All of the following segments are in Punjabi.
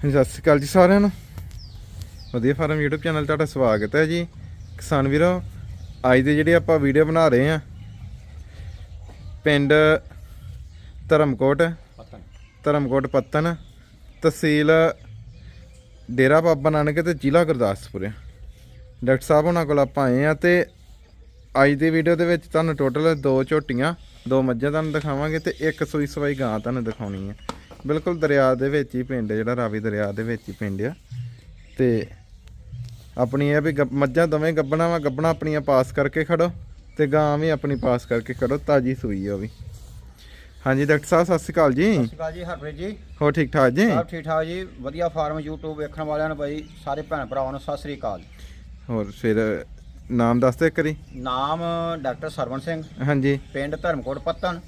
ਹਾਂਜੀ, ਸਤਿ ਸ਼੍ਰੀ ਅਕਾਲ ਜੀ ਸਾਰਿਆਂ ਨੂੰ। ਵਧੀਆ ਫਾਰਮ YouTube ਚੈਨਲ ਤੁਹਾਡਾ ਸਵਾਗਤ ਹੈ ਜੀ। ਕਿਸਾਨ ਵੀਰੋ ਅੱਜ ਦੀ ਜਿਹੜੀ ਆਪਾਂ ਵੀਡੀਓ ਬਣਾ ਰਹੇ ਆ ਪਿੰਡ ਧਰਮਕੋਟ ਧਰਮਕੋਟ ਪੱਤਨ ਤਹਿਸੀਲ ਡੇਰਾ ਬਾਬਾ ਨਾਨਕ ਤੇ ਜ਼ਿਲ੍ਹਾ ਗੁਰਦਾਸਪੁਰ ਆ। ਡਾਕਟਰ ਸਾਹਿਬ ਉਹਨਾਂ ਕੋਲ ਆਪਾਂ ਆਏ ਆ ਤੇ ਅੱਜ ਦੀ ਵੀਡੀਓ ਦੇ ਵਿੱਚ ਤੁਹਾਨੂੰ ਟੋਟਲ ਦੋ ਝੋਟੀਆਂ ਦੋ ਮੱਝਾਂ ਤੁਹਾਨੂੰ ਦਿਖਾਵਾਂਗੇ ਤੇ ਇੱਕ ਸੂਈ ਸਵਾਈ ਗਾਂ ਤੁਹਾਨੂੰ ਦਿਖਾਉਣੀ ਹੈ ਬਿਲਕੁਲ ਦਰਿਆ ਦੇ ਵਿੱਚ ਹੀ ਪਿੰਡ ਜਿਹੜਾ ਰਾਵੀ ਦਰਿਆ ਦੇ ਵਿੱਚ ਹੀ ਪਿੰਡ ਆ। ਤੇ ਆਪਣੀ ਇਹ ਵੀ ਮੱਝਾਂ ਦੋਵੇਂ ਗੱਬਣਾ ਵਾ ਗੱਬਣਾ ਆਪਣੀਆਂ ਪਾਸ ਕਰਕੇ ਖੜੋ ਤੇ ਗਾਂ ਵੀ ਆਪਣੀ ਪਾਸ ਕਰਕੇ ਖੜੋ ਤਾਜੀ ਸੂਈ ਆ ਉਹ ਵੀ। ਹਾਂਜੀ ਡਾਕਟਰ ਸਾਹਿਬ ਸਤਿ ਸ਼੍ਰੀ ਅਕਾਲ ਜੀ। ਸਤਿ ਸ਼੍ਰੀ ਅਕਾਲ ਜੀ ਹਰਪ੍ਰੀਤ ਜੀ। ਹੋ ਠੀਕ ਠਾਕ ਜੀ? ਸਭ ਠੀਕ ਠਾਕ ਜੀ ਵਧੀਆ ਫਾਰਮ YouTube ਵੇਖਣ ਵਾਲਿਆਂ ਨੂੰ ਬਾਈ ਸਾਰੇ ਭੈਣ ਭਰਾਵਾਂ ਨੂੰ ਸਤਿ ਸ਼੍ਰੀ ਅਕਾਲ। ਹੋਰ ਫਿਰ ਨਾਮ ਦੱਸ ਦੇ ਕਰੀ ਨਾਮ ਡਾਕਟਰ ਸਰਵਣ ਸਿੰਘ। ਹਾਂਜੀ। ਪਿੰਡ ਧਰਮਕੋਟ ਪੱਤਨ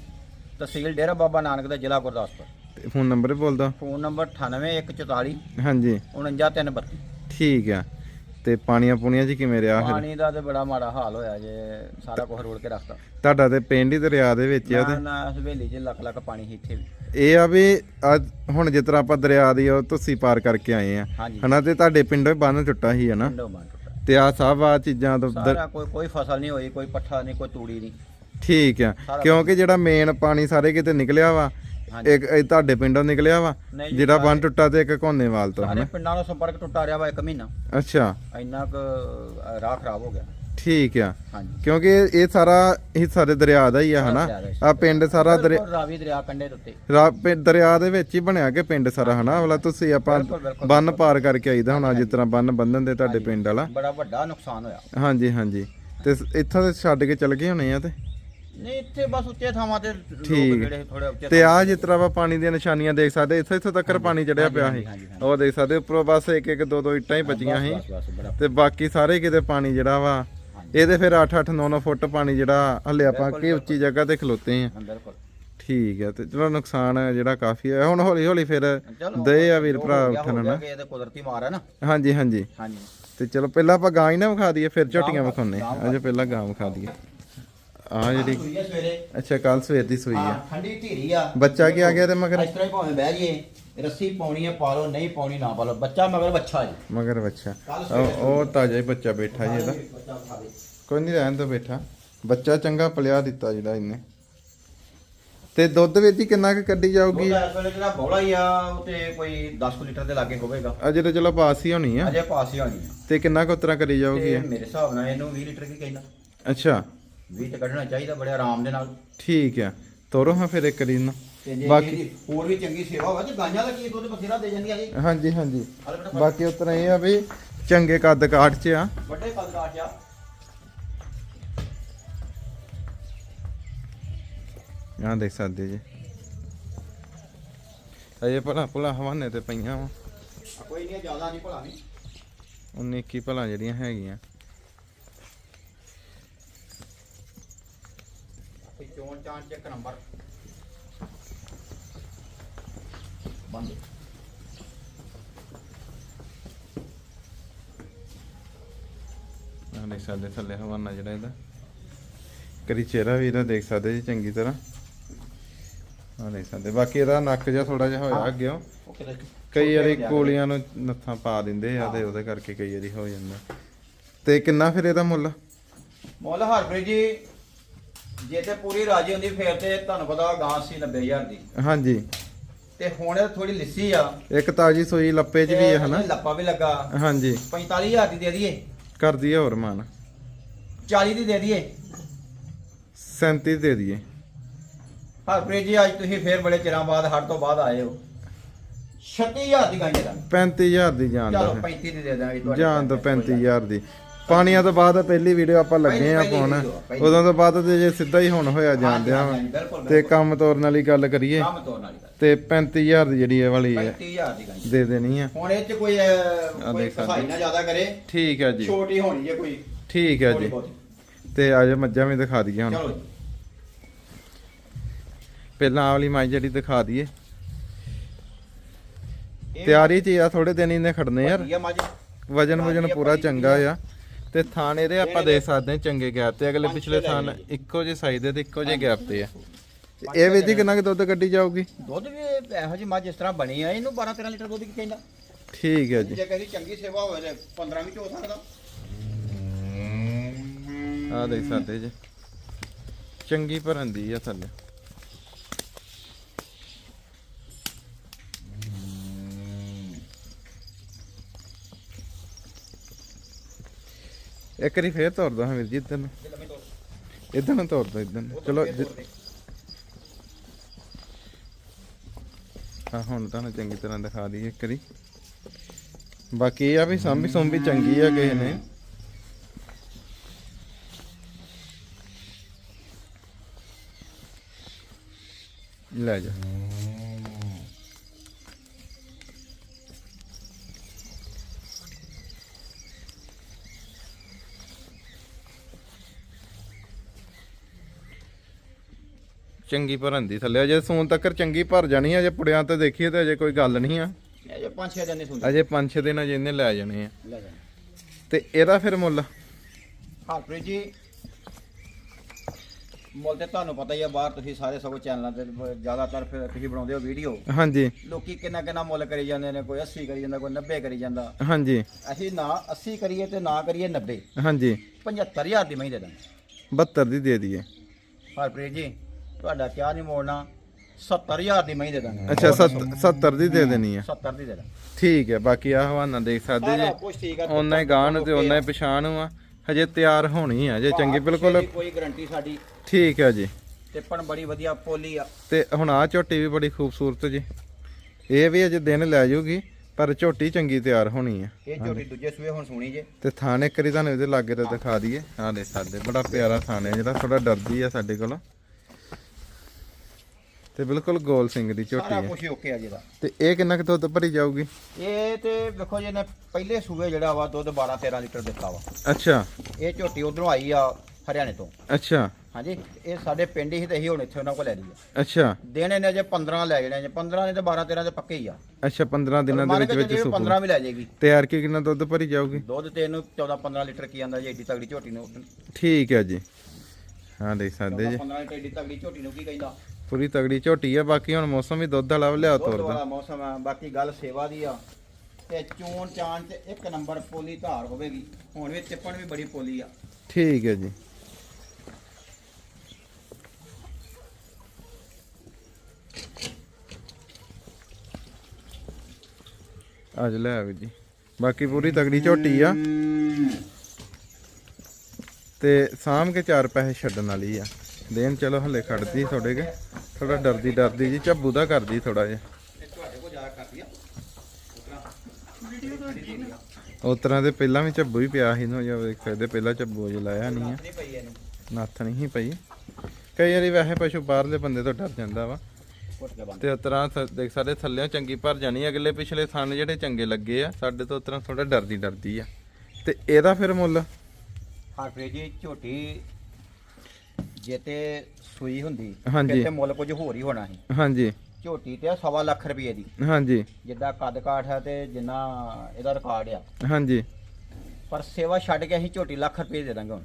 ਤਹਿਸੀਲ ਡੇਰਾ ਬਾਬਾ ਨਾਨਕ ਦਾ ਜ਼ਿਲ੍ਹਾ ਗੁਰਦਾਸਪੁਰ। ਤੇ ਫੋਨ ਨੰਬਰ ਵੀ ਬੋਲ ਦੋ ਫੋਨ ਨੰਬਰ 98144 ਹਾਂਜੀ। 49332 ਠੀਕ ਆ। ਤੇ ਪਾਣੀਆਂ ਪੂਣੀਆਂ ਜੀ ਕਿਵੇਂ ਰਿਹਾ ਫਿਰ? ਪਾਣੀ ਦਾ ਤੇ ਬੜਾ ਮਾੜਾ ਹਾਲ ਹੋਇਆ ਜੇ ਸਾਰਾ ਕੁਝ ਰੋੜ ਕੇ ਰੱਖਤਾ। ਤੁਹਾਡਾ ਤੇ ਪਿੰਡ ਹੀ ਦਰਿਆ ਦੇ ਵਿੱਚ ਆ ਤੇ। ਨਾ ਨਾ ਹਵੇਲੀ 'ਚ ਲੱਖ ਲੱਖ ਪਾਣੀ ਸੀ ਇੱਥੇ ਵੀ। ਇਹ ਆ ਵੀ ਅੱਜ ਹੁਣ ਜਿਸ ਤਰ੍ਹਾਂ ਆਪਾਂ ਦਰਿਆ ਦੀ ਉਹ ਤੁਸੀਂ ਪਾਰ ਕਰਕੇ ਆਏ ਆ। ਹਾਂਜੀ। ਹਨਾ ਤੇ ਤੁਹਾਡੇ ਪਿੰਡੋਂ ਹੀ ਬੰਨ ਟੁੱਟਾ ਸੀ ਹਨਾ? ਪਿੰਡੋਂ ਟੁੱਟਾ। ਤੇ ਆ ਸਭ ਆ ਚੀਜ਼ਾਂ ਤੋਂ ਸਾਰਾ ਕੋਈ ਕੋਈ ਫਸਲ ਨਹੀਂ ਹੋਈ ਕੋਈ ਪੱਠਾ ਨਹੀਂ ਕੋਈ ਤੂੜੀ ਨਹੀਂ। ਠੀਕ ਆ। ਕਿਉਂਕਿ ਜਿਹੜਾ ਮੇਨ ਪਾਣੀ ਸਾਰੇ ਕਿਤੇ ਨਿਕਲਿਆ ਵਾ ਇੱਕ ਇਹ ਤੁਹਾਡੇ ਪਿੰਡੋਂ ਨਿਕਲਿਆ ਵਾ? ਨਹੀਂ ਜੀ, ਜਿਹੜਾ ਬੰਨ ਟੁੱਟਾ ਤੇ ਇੱਕ ਕੋਨੇਵਾਲ ਤੋਂ ਸਾਰੇ ਹਨਾ? ਪਿੰਡਾਂ ਦਾ ਸੰਪਰਕ ਟੁੱਟਾ ਰਿਹਾ ਵਾ ਇੱਕ ਮਹੀਨਾ। ਅੱਛਾ। ਇੰਨਾ ਕੁ ਰਾਹ ਖਰਾਬ ਹੋ ਗਿਆ। ਠੀਕ ਆ। ਹਾਂਜੀ। ਕਿਉਂਕਿ ਇਹ- ਇਹ ਸਾਰਾ ਹਿੱਸਾ ਦੇ ਦਰਿਆ ਦਾ ਹੀ ਆ ਹਨਾ? ਦਰਿਆ ਦਾ ਹੀ। ਆ ਪਿੰਡ ਸਾਰਾ। ਦਰਿਆ ਬਿਲਕੁਲ ਰਾਵੀ ਦਰਿਆ ਕੰਢੇ ਦੇ ਉੱਤੇ। ਰਾ- ਪਿੰ- ਦਰਿਆ ਦੇ ਵਿੱਚ ਹੀ ਬਣਿਆ ਕਿ ਪਿੰਡ ਸਾਰਾ ਹਨਾ? ਵਾਲਾ ਤੁਸੀਂ ਆਪਾਂ ਬਿਲਕੁਲ, ਬਿਲਕੁਲ, ਬੰਨ ਪਾਰ ਕਰਕੇ ਆਈਦਾ ਹੁਣ ਜਿਸ ਤਰ੍ਹਾਂ ਬੰਨ ਬੰਨਣ ਦੇ ਤੁਹਾਡੇ ਪਿੰਡ ਵਾਲਾ। ਬੜਾ ਵੱਡਾ ਨੁਕਸਾਨ ਹੋਇਆ। ਹਾਂਜੀ ਹਾਂਜੀ। ਤੇ ਸ- ਇੱਥੋਂ ਦੇ ਛੱਡ ਕੇ ਚਲ ਗਏ ਹੋਣੇ ਆ ਤੇ? ਨਹੀਂ ਇੱਥੇ ਬਸ ਉੱਚੇ ਥਾਵਾਂ ਤੇ ਲੋਕ ਠੀਕ। ਜਿਹੜੇ ਥੋੜੇ ਉੱਚੇ ਤੇ ਆ ਜਿਸ ਤਰ੍ਹਾਂ ਆਪਾਂ ਪਾਣੀ ਦੀਆਂ ਨਿਸ਼ਾਨੀਆਂ ਦੇਖ ਸਕਦੇ ਇੱਥੋਂ ਇੱਥੋਂ ਤੱਕ ਪਾਣੀ ਚੜਿਆ ਪਿਆ ਸੀ। ਹਾਂਜੀ, ਹਾਂਜੀ। ਉਹ ਦੇਖ ਸਕਦੇ ਉੱਪਰੋਂ ਬਸ ਇੱਕ ਇੱਕ ਦੋ ਦੋ ਇੱਟਾਂ ਹੀ ਬਚੀਆਂ ਸੀ। ਬਸ ਬਸ ਬੜਾ। ਤੇ ਬਾਕੀ ਸਾਰੇ ਕਿਤੇ ਪਾਣੀ ਜਿਹੜਾ ਵਾ ਹਾਂਜੀ। ਇਹਦੇ ਫਿਰ 8 8 9 9 ਫੁੱਟ ਪਾਣੀ ਜਿਹੜਾ ਹੱਲੇ ਆਪਾਂ ਕਿ ਉੱਚੀ ਜਗ੍ਹਾ ਤੇ ਖਲੋਤੇ ਆ ਠੀਕ ਹੈ ਤੇ ਚਲੋ ਨੁਕਸਾਨ ਜਿਹੜਾ ਕਾਫੀ ਹੈ ਹੁਣ ਹੌਲੀ ਹੌਲੀ ਫਿਰ ਚਲੋ ਦੇ ਆ ਵੀਰ ਜੋ ਭਰਾ ਉੱਠਣ ਗਿਆ ਨਾ ਕਿ ਇਹ ਤੇ ਕੁਦਰਤੀ ਮਾਰ ਹੈ ਨਾ। ਹਾਂਜੀ ਹਾਂਜੀ। ਹਾਂਜੀ। ਤੇ ਚਲੋ ਪਹਿਲਾਂ ਆਪਾਂ ਗਾਂ ਹੀ ਨਾ ਵਿਖਾ ਦਈਏ ਫਿਰ ਝੋਟੀਆਂ ਅਜੇ ਪਹਿਲਾਂ ਗਾਂ ਵਿਖਾ ਦਈਏ। ਆ ਜਿਹੜੀ ਸੂਈ ਆ ਸਵੇਰੇ। ਅੱਛਾ ਕੱਲ ਸਵੇਰ ਦੀ ਸੂਈ ਹਾਂ ਆ ਠੰਡੀ ਧੀਰੀ ਆ। ਬੱਚਾ ਕੀ ਆ ਗਿਆ ਤੇ ਮਗਰ? ਇਸ ਤਰ੍ਹਾਂ ਹੀ ਭਾਵੇਂ ਬਹਿ ਜੀਏ ਰੱਸੀ ਪਾਉਣੀ ਹੈ ਪਾ ਲਓ ਨਹੀਂ ਪਾਉਣੀ ਨਾ ਪਾ ਲਓ। ਬੱਚਾ ਮਗਰ ਬੱਚਾ ਜੀ। ਮਗਰ ਬੱਚਾ ਉਹ ਉਹ ਤਾਜ਼ਾ ਹੀ ਬੱਚਾ ਬੈਠਾ ਜੀ ਇਹਦਾ। ਬੱਚਾ ਦੇ ਕੋਈ ਨਹੀਂ ਰਹਿਣ ਤੋਂ ਬੈਠਾ। ਬੱਚਾ ਚੰਗਾ ਪਲਿਆ ਦਿੱਤਾ ਜਿਹੜਾ ਇਹਨੇ। ਤੇ ਦੁੱਧ ਵਿੱਚ ਹੀ ਕਿੰਨਾ ਕੁ ਕੱਢੀ ਜਾਊਗੀ? ਉਹਦਾ ਇਸ ਵੇਲੇ ਜਿਹੜਾ ਬੋਲਾ ਹੀ ਆ ਉਹ ਤੇ ਕੋਈ 10 ਕੁ ਲੀਟਰ ਦੇ ਲਾਗੇ ਹੋਵੇਗਾ। ਅਜੇ ਤਾਂ ਚਲੋ ਪਾਸ ਹੀ ਹੋਣੀ ਆ। ਅਜੇ ਪਾਸ ਹੀ ਹੋਣੀ ਆ। ਤੇ ਕਿੰਨਾ ਕੁ ਉਤਰਾ ਕਰੀ ਜਾਊਗੀ ਤੇ ਇਹ? ਮੇਰੇ ਹਿਸਾਬ ਨਾਲ ਇਹਨੂੰ 20 ਲੀਟਰ ਕੀ ਕਹਿੰਦਾ। ਅੱਛਾ। 20 ਤੇ ਕੱਢਣਾ ਚਾਹੀਦਾ ਬੜੇ ਆਰਾਮ ਦੇ ਨਾਲ। ਠੀਕ ਆ ਤੋਰੋ ਹਾਂ ਫਿਰ ਇੱਕ ਵਾਰੀ ਤੇ ਜੇ ਬਾਕੀ- ਇਹਦੀ ਹੋਰ ਵੀ ਚੰਗੀ ਸੇਵਾ ਹੋਵੇ ਤੇ ਗਾਈਆਂ ਦਾ ਕੀ ਦੁੱਧ ਬਥੇਰਾ ਦੇ ਜਾਂਦੀਆਂ ਜੀ? ਹਾਂਜੀ ਹਾਂਜੀ। ਹਲ ਬੇਟਾ ਬਾਕੀ ਉਤਰਾ ਇਹ ਆ ਵੀ ਚੰਗੇ ਕੱਦ ਕਾਠ ਚ ਆ। ਵੱਡੇ ਕੱਦ ਕਾਠ ਆ। ਆਹ ਦੇਖ ਸਕਦੇ ਜੀ। ਅਜੇ ਭਲਾ ਭਲਾ ਹਵਾਨੇ ਤੇ ਪਈਆਂ ਵਾ। ਆ ਕੋਈ ਨਹੀਂ ਜ਼ਿਆਦਾ ਨਹੀਂ ਭਲਾ ਨਹੀਂ 19 21 ਭਲਾ ਜਿਹੜੀਆਂ ਹੈਗੀਆਂ। ਚੋਣ ਚਾਣ ਚੈੱਕ ਨੰਬਰ। ਬੰਦ। ਦੇਖ ਸਕਦੇ ਥੱਲੇ ਹਵਾਨਾ ਜਿਹੜਾ ਇਹਦਾ। ਕਰੀ ਚਿਹਰਾ ਵੀ ਇਹਦਾ ਦੇਖ ਸਕਦੇ ਜੀ ਚੰਗੀ ਤਰ੍ਹਾਂ। ਦੇਖ ਸਕਦੇ। ਬਾਕੀ ਇਹਦਾ ਨੱਕ ਜਿਹਾ ਥੋੜਾ ਜਿਹਾ ਹੋਇਆ ਅੱਗੇ ਓਕੇ ਲੈ ਕਈ ਵਾਰੀ ਕੋਲੀਆਂ ਨੂੰ ਨੱਥਾਂ ਪਾ ਦਿੰਦੇ ਆ ਤੇ ਉਹਦੇ ਕਰਕੇ ਕਈ ਵਾਰੀ ਹੋ ਜਾਂਦਾ। ਤੇ ਕਿੰਨਾ ਫਿਰ ਇਹਦਾ ਮੁੱਲ? ਮੁੱਲ ਹਰਪ੍ਰੀਤ ਜੀ ਜੇ ਤੇ ਪੂਰੀ ਰਾਜੀ ਹੁੰਦੀ ਫੇਰ ਤੇ ਤੁਹਾਨੂੰ ਪਤਾ ਗਾਂ ਸੀ 90000 ਦੀ। ਹਾਂਜੀ। ਤੇ ਹੁਣ ਥੋੜੀ ਲਿੱਸੀ ਆ। ਇੱਕ ਤਾਜੀ ਸੂਈ ਲੱਪੇ 'ਚ ਵੀ ਹੈ ਹਨਾ? ਲੱਪਾ ਵੀ ਲੱਗਾ। ਹਾਂਜੀ। 45000 ਦੀ ਦੇ ਦਈਏ। ਕਰ ਦਈਏ ਹੋਰ ਮਾਨ। 40 ਦੀ ਦੇ ਦਈਏ। 37 ਦੇ ਦਈਏ। ਹਰਪ੍ਰੀਤ ਜੀ ਅੱਜ ਤੁਸੀਂ ਫੇਰ ਬੜੇ ਚਿਰਾਂ ਬਾਅਦ ਹੜ ਤੋਂ ਬਾਅਦ ਆਏ ਹੋ। 36000 ਦੀ ਗਾਂ ਦਾ 35000 ਦੀ ਜਾਨ ਚਲੋ ਦਾ 35 ਦੀ ਦੇ ਦਾਂਗੇ ਤੁਹਾਡੇ ਜਾਨ ਤੋਂ 35000 ਦੀ। ਪਾਣੀਆਂ ਤੋਂ ਬਾਅਦ ਪਹਿਲੀ ਵੀਡੀਓ ਆਪਾਂ ਲੱਗੇ ਆ ਪਾਉਣ। ਉਦੋਂ ਤੋਂ ਬਾਅਦ ਤੇ ਜੇ ਸਿੱਧਾ ਹੀ ਹੁਣ ਹੋਇਆ ਜਾਂਦਿਆ ਤੇ। ਕੰਮ ਤੋਰਨ ਵਾਲੀ ਗੱਲ ਕਰੀਏ। ਕੰਮ ਤੋਂ ਨਾਲ ਹੀ ਤੇ 35000 ਦੀ ਜਿਹੜੀ ਇਹ ਵਾਲੀ ਹੈ 35000 ਦੀ ਦੇ ਦੇਣੀ ਆ। ਹੁਣ ਇਹ ਚ ਕੋਈ। ਕਸਾਈ ਨਾ ਜ਼ਿਆਦਾ ਕਰੇ। ਠੀਕ ਹੈ ਜੀ। ਛੋਟੀ ਹੋਣੀ ਜੇ ਕੋਈ। ਠੀਕ ਹੈ ਜੀ। ਤੇ ਅੱਜ ਮੱਝਾਂ ਵੀ ਦਿਖਾ ਦਈਏ ਹੁਣ। ਚਲੋ ਜੀ। ਪਹਿਲਾਂ ਆਹ ਵਾਲੀ ਮੱਝ ਜਿਹੜੀ ਦਿਖਾ ਦਈਏ। ਤਿਆਰੀ ਚ ਹੀ ਆ ਥੋੜੇ ਦਿਨ ਇਹਨੇ ਖੜਨੇ ਯਾਰ। ਵਜਨ ਵਜਨ ਪੂਰਾ ਚੰਗਾ ਆ। ਤੇ ਥਾਣ ਇਹਦੇ ਆਪਾਂ ਦੇਖ ਸਕਦੇ ਹਾਂ ਚੰਗੇ ਗੈਪ ਤੇ। ਅਗਲੇ ਪਿਛਲੇ ਥਾਣ। ਇੱਕੋ ਜਿਹੇ ਸਾਈਜ਼ ਦੇ ਤੇ ਇੱਕੋ ਜਿਹੇ ਗੈਪ ਤੇ ਆ। ਤੇ ਇਹ ਵਿੱਚ ਕਿੰਨਾ ਕੁ ਦੁੱਧ ਕੱਢੀ ਜਾਊਗੀ? ਦੁੱਧ ਵੀ ਇਹੋ ਜਿਹੀ ਮੱਝ ਜਿਸ ਤਰ੍ਹਾਂ ਬਣੀ ਆ ਇਹਨੂੰ 12 13 ਲੀਟਰ ਦੁੱਧ ਕੀ ਕਹਿੰਦਾ ਠੀਕ ਹੈ ਜੀ। ਜੇ ਕਿਸੇ ਚੰਗੀ ਸੇਵਾ ਹੋਵੇ ਤੇ 15 ਵੀ ਹੋ ਸਕਦਾ। ਆ ਦੇਖ ਸਕਦੇ ਜੀ। ਚੰਗੀ ਭਰਨ ਦੀ ਆ ਥੱਲੇ। ਇੱਕ ਵਾਰੀ ਫੇਰ ਤੋਰ ਦੋ ਹਾਂ ਵੀਰ ਜੀ ਇੱਧਰ ਨੂੰ। ਇੱਧਰ ਨੂੰ ਤੋਰ ਦੋ ਇੱਧਰ ਨੂੰ। ਚਲੋ ਆ ਹੁਣ ਤੁਹਾਨੂੰ ਚੰਗੀ ਤਰ੍ਹਾਂ ਦਿਖਾ ਦਈਏ ਇੱਕ ਵਾਰੀ। ਬਾਕੀ ਇਹ ਆ ਵੀ ਸਾਂਭੀ ਸੁੰਭੀ ਚੰਗੀ ਆ ਕਿਸੇ ਨੇ। ਲੈ ਜਾ। ਚੰਗੀ ਭਰਨ ਦੀ ਥੱਲੇ। ਅਜੇ ਸੂਨ ਤੱਕ ਚੰਗੀ ਭਰ ਜਾਣੀ ਜੇ ਪੁੜਿਆਂ ਤੇ ਦੇਖੀਏ ਤਾਂ ਅਜੇ ਕੋਈ ਗੱਲ ਨਹੀਂ ਆ। ਇਹ ਜੇ 5-6 ਦਿਨ ਨਹੀਂ ਸੁਣਦੇ ਅਜੇ 5-6 ਦਿਨ ਅਜੇ ਇਹਨੇ ਲੈ ਜਾਣੇ ਆ। ਲੈ ਤੇ ਇਹਦਾ ਫਿਰ ਮੁੱਲ? ਹਰਪ੍ਰੀਤ ਜੀ ਮੁੱਲ ਤੇ ਤੁਹਾਨੂੰ ਪਤਾ ਹੀ ਆ ਬਾਹਰ ਤੁਸੀਂ ਸਾਰੇ ਸਗੋਂ ਚੈਨਲਾਂ ਤੇ ਜ਼ਿਆਦਾਤਰ ਫਿਰ ਤੁਸੀਂ ਬਣਾਉਂਦੇ ਹੋ ਵੀਡੀਓ। ਹਾਂਜੀ। ਲੋਕੀ ਕਿੰਨਾ ਕਿੰਨਾ ਮੁੱਲ ਕਰੀ ਜਾਂਦੇ ਨੇ ਕੋਈ 80 ਕਰੀ ਜਾਂਦਾ ਕੋਈ 90 ਕਰੀ ਜਾਂਦਾ। ਹਾਂਜੀ। ਅਸੀਂ ਨਾ 80 ਕਰੀਏ ਤੇ ਨਾ ਕਰੀਏ 90 ਹਾਂਜੀ। 75000 ਦੀ ਮੈਂ ਦੇ ਦਾਂਗੇ। 72 ਦੀ ਦੇ ਦਈਏ। ਹਰਪ੍ਰੀਤ ਜੀ ਤੁਹਾਡਾ ਕਿਆ ਨਹੀਂ ਮੋੜਨਾ? 70000 ਦੀ ਮੈਂ ਦੇ ਦਾਂਗੇ। ਅੱਛਾ 70 ਦੀ ਦੇ ਦੇਣੀ ਆ। 70 ਦੀ ਦੇ ਦਾਂਗੇ। ਠੀਕ ਹੈ ਬਾਕੀ ਆ ਹਵਾਨਾ ਦੇਖ ਸਕਦੇ ਸਾਰਾ ਠੀਕ ਆ ਉਹਨਾਂ ਹੀ ਗਾਂ ਨੂੰ ਤੇ ਉਹਨਾਂ ਹੀ ਪਛਾਣ ਆ ਹਜੇ ਤਿਆਰ ਹੋਣੀ ਆ ਜੇ ਚੰਗੀ ਬਿਲਕੁਲ। ਕੋਈ ਗਾਰੰਟੀ ਸਾਡੀ। ਠੀਕ ਹੈ ਜੀ। ਟਿੱਪਣ ਬੜੀ ਵਧੀਆ ਪੋਲੀ ਆ। ਤੇ ਹੁਣ ਆ ਝੋਟੀ ਵੀ ਬੜੀ ਖੂਬਸੂਰਤ ਜੀ। ਇਹ ਵੀ ਅਜੇ ਦਿਨ ਲੈ ਜਾਊਗੀ ਪਰ ਝੋਟੀ ਚੰਗੀ ਤਿਆਰ ਹੋਣੀ ਆ। ਇਹ ਝੋਟੀ ਦੂਜੇ ਸੂਏ ਹੁਣ ਸੁਣੀ ਜੇ। ਤੇ ਥਾਣੇ ਕਰੀ ਤੁਹਾਨੂੰ ਇਹਦੇ ਲਾਗੇ ਤੇ ਦਿਖਾ ਦਈਏ। ਆ ਦੇ ਸਾਡੇ ਬੜਾ ਪਿਆਰਾ ਥਾਣੇ ਜਿਹੜਾ ਥੋੜਾ ਡਰਦੀ ਆ ਸਾਡੇ ਕੋਲੋਂ। ਤੇ ਬਿਲਕੁਲ ਗੋਲ ਸਿੰਘ ਦੀ ਝੋਟੀ ਸਾਰਾ ਹੈ। ਕੁਝ ਓਕੇ ਆ ਜਿਹਦਾ ਤੇ ਇਹ ਕਿੰਨਾ ਕੁ ਦੁੱਧ ਭਰੀ ਜਾਊਗੀ? ਇਹ ਤੇ ਵੇਖੋ ਜੀ ਨੇ ਪਹਿਲੇ ਸੂਏ ਜਿਹੜਾ ਵਾ ਦੁੱਧ 12 13 ਲੀਟਰ ਦਿੱਤਾ ਵਾ। ਅੱਛਾ। ਇਹ ਝੋਟੀ ਉਧਰੋਂ ਆਈ ਆ ਹਰਿਆਣੇ ਤੋਂ। ਅੱਛਾ। ਹਾਂਜੀ ਇਹ ਸਾਡੇ ਪਿੰਡ ਹੀ ਤੇ ਹੀ ਹੁਣ ਇੱਥੇ ਉਹਨਾਂ ਕੋਲ ਲੈ ਲਈ ਆ। ਅੱਛਾ। ਦੇਣੇ ਨੇ ਜੇ 15 ਲੈ ਜਾਣੇ ਜੇ 15 ਨੇ ਤੇ 12 13 ਤੇ ਪੱਕੇ ਹੀ ਆ। ਅੱਛਾ 15 ਦਿਨਾਂ ਦੇ ਮੰਨ ਵਿੱਚ ਕੇ ਵਿੱਚ ਚੱਲੀਏ ਸੁਪਰ 15 ਵੀ ਲੈ ਜਾਏਗੀ। ਤਿਆਰ ਕੀ ਕਿੰਨਾ ਦੁੱਧ ਭਰੀ ਜਾਊਗੀ? ਦੁੱਧ ਤੇ ਇਹਨੂੰ 14 15 ਲੀਟਰ ਕੀ ਆਂਦਾ ਜੀ ਏਡੀ ਤਗੜੀ ਝੋਟੀ ਨੂੰ। ਠੀਕ ਹੈ ਜੀ। ਹਾਂ ਦੇਖ ਸਕਦੇ ਜੀ। 15 ਲੀਟਰ ਏਡੀ ਤਗੜੀ ਝੋਟੀ ਨੂੰ ਕੀ ਕਹਿੰਦਾ? ਪੂਰੀ ਤਗੜੀ ਝੋਟੀ ਆ ਬਾਕੀ ਹੁਣ ਮੌਸਮ ਵੀ ਦੁੱਧ ਵਾਲਾ ਲਿਆ ਦੁੱਧ ਤੋਰਦਾ ਵਾਲਾ ਮੌਸਮ ਆ ਬਾਕੀ ਗੱਲ ਸੇਵਾ ਦੀ ਆ। ਤੇ ਚੂਨ ਚਾਨ ਚ ਇੱਕ ਨੰਬਰ ਪੋਲੀ ਧਾਰ ਹੋਵੇਗੀ। ਹੁਣ ਵੀ ਟਿੱਪਣ ਵੀ ਬੜੀ ਪੋਲੀ ਆ। ਠੀਕ ਹੈ ਜੀ। ਅੱਜ ਲੈ ਆਵੇ ਜੀ। ਬਾਕੀ ਪੂਰੀ ਤਗੜੀ ਝੋਟੀ ਆ। ਤੇ ਸਾਂਭ ਕੇ ਚਾਰ ਪੈਸੇ ਛੱਡਣ ਵਾਲੀ ਆ। ਦੇਣ, ਚਲੋ ਹਲੇ ਖੜਦੀ ਤੁਹਾਡੇ ਕੇ ਥੋੜਾ ਡਰਦੀ ਡਰਦੀ ਜੀ, ਝੱਬੂ ਦਾ ਕਰਦੀ ਥੋੜਾ ਜਿਹਾ। ਇਹ ਤਰ੍ਹਾਂ ਦੇ ਪਹਿਲਾਂ ਵੀ ਝੱਬੂ ਹੀ ਪਿਆ ਸੀ ਨੂੰ, ਜੋ ਦੇਖ ਸਕਦੇ ਪਹਿਲਾਂ ਝੱਬੂ ਅਜੇ ਲਾਇਆ ਨਹੀਂ ਆ। ਨੱਥ ਨਹੀਂ ਪਈ। ਕਈ ਵਾਰੀ ਵੈਸੇ ਪਸ਼ੂ ਬਾਹਰਲੇ ਬੰਦੇ ਤੋਂ ਡਰ ਜਾਂਦਾ ਵਾ। ਤੇ ਉਸ ਦੇਖ ਸਾਡੇ ਥੱਲਿਆਂ ਚੰਗੀ ਭਰ ਜਾਣੀ ਅਗਲੇ ਪਿਛਲੇ ਥਣ ਜਿਹੜੇ ਚੰਗੇ ਲੱਗੇ ਆ, ਸਾਡੇ ਤੋਂ ਉਸ ਤਰ੍ਹਾਂ ਥੋੜਾ ਡਰਦੀ ਡਰਦੀ ਆ। ਤੇ ਇਹਦਾ ਫਿਰ ਮੁੱਲ? ਹਰਪ੍ਰੀਤ ਜੀ, ਝੋਟੀ ਜੇ ਤੇ ਸੂਈ ਹੁੰਦੀ ਹਾਂਜੀ। ਕਿਤੇ ਮੁੱਲ ਕੁਝ ਹੋਰ ਹੀ ਹੋਣਾ ਸੀ। ਹਾਂਜੀ। ਝੋਟੀ ਤੇ ਆ ਸਵਾ ਲੱਖ ਰੁਪਏ ਦੀ। ਹਾਂਜੀ। ਜਿੱਦਾਂ ਕੱਦ ਕਾਠ ਹੈ ਤੇ ਜਿੰਨਾ ਇਹਦਾ ਰਿਕਾਰਡ ਆ। ਹਾਂਜੀ। ਪਰ ਸੇਵਾ ਛੱਡ ਕੇ ਅਸੀਂ ਝੋਟੀ ਲੱਖ ਰੁਪਏ ਦੇ ਦਾਂਗੇ ਹੁਣ।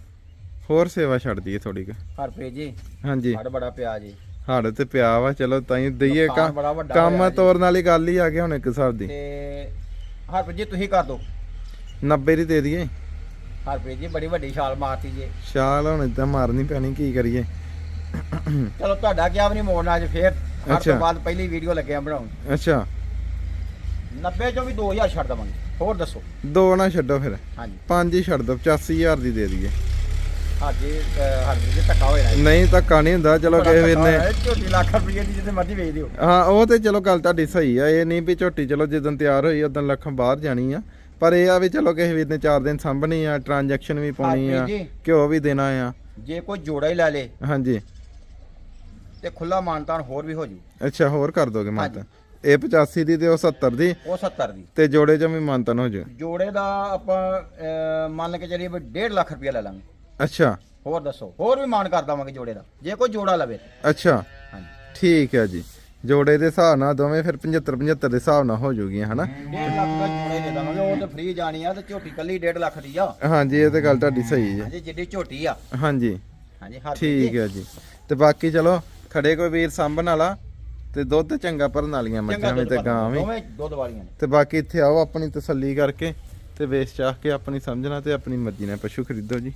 ਹੋਰ ਸੇਵਾ ਛੱਡ ਦਈਏ ਥੋੜੀ ਕੁ। ਹਰਪ੍ਰੀਤ ਜੀ ਹਾਂਜੀ। ਹੜ ਬੜਾ ਪਿਆ ਜੀ। ਹੜ ਤੇ ਪਿਆ ਵਾ ਚਲੋ ਤਾਂ ਹੀ ਦਈਏ ਨੁਕਸਾਨ ਕੰਮ ਬੜਾ ਵੱਡਾ ਕੰਮ ਹੋਇਆ ਜੀ। ਤੋਰਨ ਵਾਲੀ ਗੱਲ ਹੀ ਆ ਗਈ ਹੁਣ ਇੱਕ ਹਿਸਾਬ ਦੀ। ਤੇ ਹਰਪ੍ਰੀਤ ਜੀ ਤੁਸੀਂ ਕਰ ਦਿਓ। 90 ਦੀ ਦੇ ਦਈਏ। ਹਰਪ੍ਰੀਤ ਜੀ ਬੜੀ ਵੱਡੀ ਛਾਲ ਮਾਰਤੀ ਜੀ। ਛਾਲ ਹੁਣ ਇਦਾਂ ਮਾਰਨੀ ਪੈਣੀ ਕੀ ਕਰੀਏ? ਚਲੋ ਤੁਹਾਡਾ ਕਿਹਾ ਵੀ ਨਹੀਂ ਮੋੜਨਾ ਅੱਜ ਫੇਰ ਹਰ ਅੱਛਾ। ਤੋਂ ਬਾਅਦ ਪਹਿਲੀ ਵੀਡੀਓ ਲੱਗਿਆ ਬਣਾਉਣ। ਅੱਛਾ। 90 ਚੋਂ ਵੀ 2000 ਛੱਡ ਦਵਾਂਗੇ। ਹੋਰ ਦੱਸੋ? ਦੋ ਨਾ ਛੱਡੋ ਫਿਰ। ਹਾਂਜੀ। ਪੰਜ ਹੀ ਛੱਡ ਦੋ 85000 ਦੀ ਦੇ ਦਈਏ। ਹਾਜੀ ਹਰਪ੍ਰੀਤ ਜੀ ਧੱਕਾ ਹੋਇਆ। ਨਹੀਂ ਧੱਕਾ ਨਹੀਂ ਹੁੰਦਾ ਚਲੋ ਕਿਸੇ ਵੀਰ ਨੇ ਝੋਟੀ ਲੱਖ ਰੁਪਏ ਦੀ ਜਿੱਥੇ ਮਰਜ਼ੀ ਵੇਚ ਦਿਓ। ਹਾਂ ਉਹ ਤੇ ਚਲੋ ਗੱਲ ਤੁਹਾਡੀ ਸਹੀ ਆ ਇਹ ਨਹੀਂ ਵੀ ਝੋਟੀ ਚਲੋ ਜਦੋਂ ਤਿਆਰ ਹੋਈ ਉਦੋਂ ਲੱਖਾਂ ਬਾਹਰ ਜਾਣੀ ਆ। ਪਰ ਇਹ ਆ ਵੀ ਚਲੋ ਕਿਸੇ ਵੀਰ ਨੇ 4 ਦਿਨ ਸਾਂਭਣੀ ਆ ਟ੍ਰਾਂਜੈਕਸ਼ਨ ਵੀ ਪਾਉਣੀ ਆ ਹਾਂਜੀ। ਜੀ। ਘਿਓ ਵੀ ਦੇਣਾ ਆ। ਜੇ ਕੋਈ ਜੋੜਾ ਹੀ ਲੈ ਲੇ ਹਾਂਜੀ। ਤੇ ਖੁੱਲਾ ਮਾਨਤਾਨ ਹੋਰ ਵੀ ਹੋ ਜੂ। ਅੱਛਾ ਹੋਰ ਕਰ ਦੋਗੇ ਮਾਨਤਾ ਇਹ 85 ਦੀ ਤੇ ਉਹ 70 ਦੀ। ਉਹ 70 ਦੀ। ਤੇ ਜੋੜੇ ਚ ਵੀ ਮਾਨਤਨ ਹੋ ਜੂ। ਜੋੜੇ ਦਾ ਆਪਾਂ ਅਹ, ਮੰਨ ਕੇ ਚੱਲੀਏ ਵੀ 1.5 ਲੱਖ ਰੁਪਏ ਲੈ ਲਾਂਗੇ। ਅੱਛਾ। ਹੋਰ ਦੱਸੋ ਹੋਰ ਵੀ ਮਾਨ ਕਰ ਦਵਾਂਗੇ ਜੋੜੇ ਦਾ। ਜੇ ਕੋਈ ਜੋੜਾ ਲਵੇ। ਅੱਛਾ। ਹਾਂਜੀ। ਠੀਕ ਹੈ ਜੀ। ਜੋੜੇ ਦੇ ਹਿਸਾਬ ਨਾਲ ਦੋਵੇਂ ਫਿਰ 75 75 ਦੇ ਹਿਸਾਬ ਨਾਲ ਹੋ ਜੂਗੀਆਂ ਹਨਾ? 1.5 ਲੱਖ ਦਾ ਜੋੜੇ ਦੇ ਦਵਾਂਗੇ ਉਹ ਤੇ ਫ੍ਰੀ ਜਾਣੀ ਆ ਤੇ ਝੋਟੀ ਕੱਲੀ 1.5 ਲੱਖ ਦੀ ਆ। ਹਾਂਜੀ ਇਹ ਤੇ ਗੱਲ ਤੁਹਾਡੀ ਸਹੀ ਹੈ। ਹਾਂਜੀ ਜਿੱਡੀ ਝੋਟੀ ਆ। ਹਾਂਜੀ। ਹਾਂਜੀ ਹਰ ਠੀਕ ਹੈ ਜੀ। ਤੇ ਬਾਕੀ ਚਲੋ ਖੜੇ ਕੋਈ ਵੀਰ ਸਾਂਭਣ ਵਾਲਾ ਤੇ ਦੁੱਧ ਚੰਗਾ ਭਰਨ ਵਾਲੀਆਂ ਮੱਝਾਂ ਵੀ ਦੁੱਧ ਤੇ ਗਾਂ ਵੀ। ਦੋਵੇਂ ਦੁੱਧ ਵਾਲੀਆਂ ਨੇ। ਤੇ ਬਾਕੀ ਇੱਥੇ ਆਓ ਆਪਣੀ ਤਸੱਲੀ ਕਰਕੇ ਤੇ ਵੇਚ ਚਾਹ ਕੇ ਆਪਣੀ ਸਮਝਣਾ ਤੇ ਆਪਣੀ ਮਰਜ਼ੀ ਨਾਲ ਪਸ਼ੂ ਖਰੀਦੋ ਜੀ।